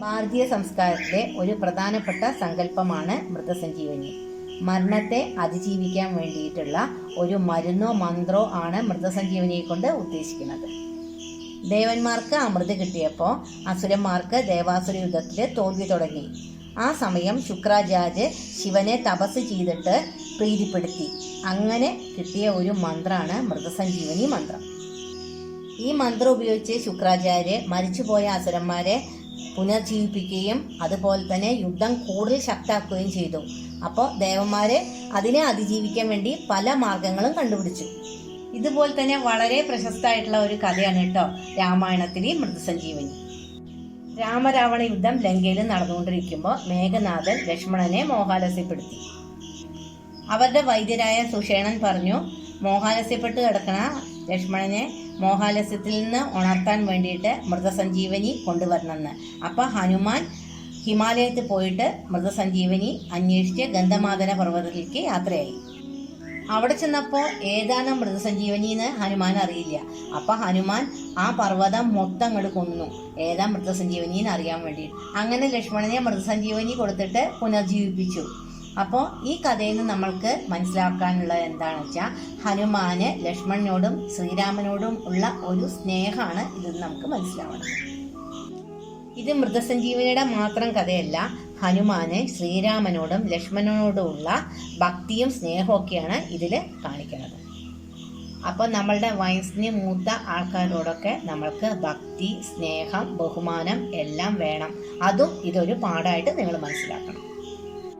ഭാരതീയ സംസ്കാരത്തിലെ ഒരു പ്രധാനപ്പെട്ട സങ്കല്പമാണ് മൃതസഞ്ജീവനി. മരണത്തെ അതിജീവിക്കാൻ വേണ്ടിയിട്ടുള്ള ഒരു മരുന്നോ മന്ത്രോ ആണ് മൃതസഞ്ജീവനിയെ കൊണ്ട് ഉദ്ദേശിക്കുന്നത്. ദേവന്മാർക്ക് അമൃത് കിട്ടിയപ്പോൾ അസുരന്മാർക്ക് ദേവാസുര യുദ്ധത്തിൽ തോൽവി തുടങ്ങി. ആ സമയം ശുക്രാചാര്യ ശിവനെ തപസ് ചെയ്തിട്ട് പ്രീതിപ്പെടുത്തി. അങ്ങനെ കിട്ടിയ ഒരു മന്ത്രമാണ് മൃതസഞ്ജീവനി മന്ത്രം. ഈ മന്ത്രം ഉപയോഗിച്ച് ശുക്രാചാര്യ മരിച്ചുപോയ അസുരന്മാരെ പുനർജീവിപ്പിക്കുകയും അതുപോലെ തന്നെ യുദ്ധം കൂടുതൽ ശക്താക്കുകയും ചെയ്തു. അപ്പോൾ ദേവന്മാർ അതിനെ അതിജീവിക്കാൻ വേണ്ടി പല മാർഗങ്ങളും കണ്ടുപിടിച്ചു. ഇതുപോലെ തന്നെ വളരെ പ്രശസ്തമായിട്ടുള്ള ഒരു കഥയാണ് കേട്ടോ രാമായണത്തിലെ മൃതസഞ്ജീവനി. രാമരാവണ യുദ്ധം ലങ്കയിൽ നടന്നുകൊണ്ടിരിക്കുമ്പോൾ മേഘനാഥൻ ലക്ഷ്മണനെ മോഹാലസ്യപ്പെടുത്തി. അവരുടെ വൈദ്യരായ സുഷേണൻ പറഞ്ഞു മോഹാലസ്യപ്പെട്ട് കിടക്കണ ലക്ഷ്മണനെ മോഹാലസ്യത്തിൽ നിന്ന് ഉണർത്താൻ വേണ്ടിയിട്ട് മൃതസഞ്ജീവനി കൊണ്ടുവരണമെന്ന്. അപ്പം ഹനുമാൻ ഹിമാലയത്തിൽ പോയിട്ട് മൃതസഞ്ജീവനി അന്വേഷിച്ച് ഗന്ധമാദന പർവതത്തിലേക്ക് യാത്രയായി. അവിടെ ചെന്നപ്പോൾ ഏതാണ് മൃതസഞ്ജീവനി എന്ന് ഹനുമാൻ അറിയില്ല. അപ്പം ഹനുമാൻ ആ പർവതം മൊത്തം അങ്ങോട്ട് കൊന്നു. ഏതാ മൃതസഞ്ജീവനി എന്ന് അറിയാൻ വേണ്ടി. അങ്ങനെ ലക്ഷ്മണനെ മൃതസഞ്ജീവനി കൊടുത്തിട്ട് പുനർജീവിപ്പിച്ചു. അപ്പോൾ ഈ കഥയിൽ നിന്ന് നമ്മൾക്ക് മനസ്സിലാക്കാനുള്ളത് എന്താണെന്ന് വെച്ചാൽ ഹനുമാന് ലക്ഷ്മണനോടും ശ്രീരാമനോടും ഉള്ള ഒരു സ്നേഹമാണ് ഇതിൽ നമുക്ക് മനസ്സിലാവുന്നത് ഇത് മൃതസഞ്ജീവനിയുടെ മാത്രം കഥയല്ല ഹനുമാന് ശ്രീരാമനോടും ലക്ഷ്മണനോടുമുള്ള ഭക്തിയും സ്നേഹമൊക്കെയാണ് ഇതിൽ കാണിക്കുന്നത്. അപ്പോൾ നമ്മളുടെ വയസ്സിന് മൂത്ത ആൾക്കാരോടൊക്കെ നമ്മൾക്ക് ഭക്തി സ്നേഹം ബഹുമാനം എല്ലാം വേണം. അതും ഇതൊരു പാഠമായിട്ട് നിങ്ങൾ മനസ്സിലാക്കണം.